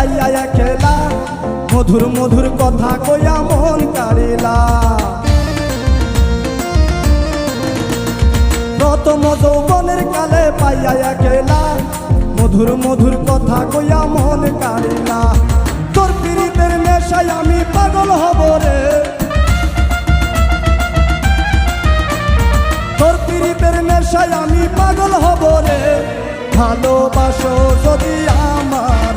কালে পাইয়া খেলা। মধুর মধুর কথা কইয়া মন কাড়িলা। প্রথম যৌবনের কালে পাইয়া খেলা। মধুর মধুর কথা কইয়া মন কাড়িলা। তোর পীড়িতের নেশায় আমি পাগল হব রে। তোর পীড়িতের নেশায় আমি পাগল হব রে। ভালোবাসো যদি আমার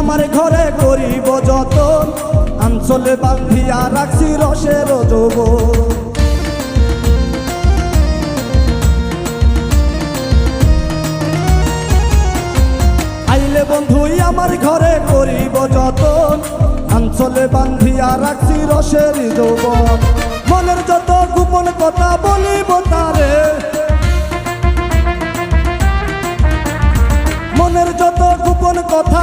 আমার ঘরে করিব যত আঞ্চলে বান্ধিয়া রাখছি রসের যোগ আইলে বন্ধুই আমার ঘরে করিব যত আঞ্চলে বান্ধিয়া রাখছি রসের যৌবন। মনের যত গোপন কথা বলিব তারে। মনের যত গোপন কথা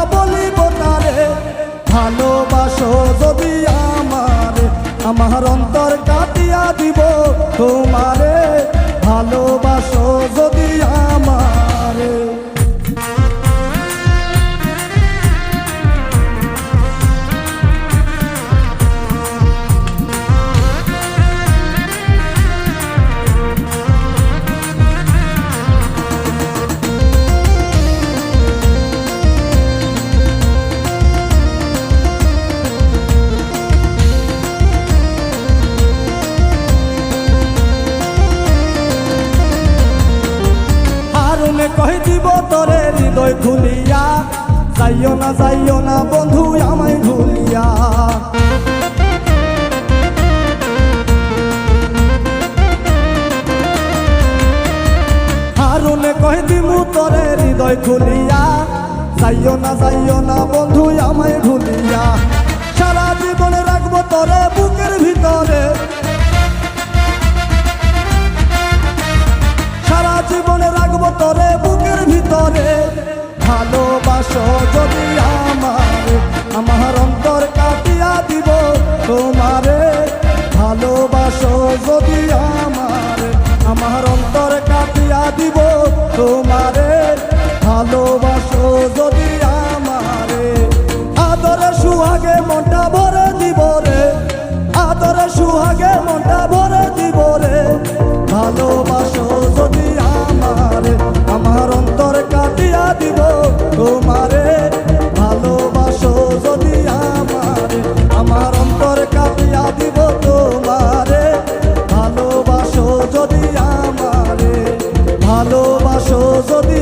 তোমারে কহি দিব তোরে হৃদয় খুলিয়া। যাইও না যাইও না বন্ধু, আমায় ভুলিয়া। হারুনে কহি দিমু তোরে হৃদয় খুলিয়া। যাইও না যাইও না বন্ধু ভিতরে বুকের ভিতরে। ভালোবাসো যদি আমার আমার অন্তর কাটিয়া দিব তোমারে। ভালো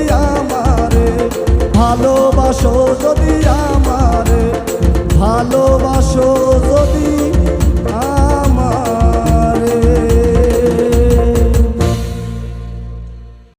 দিয়া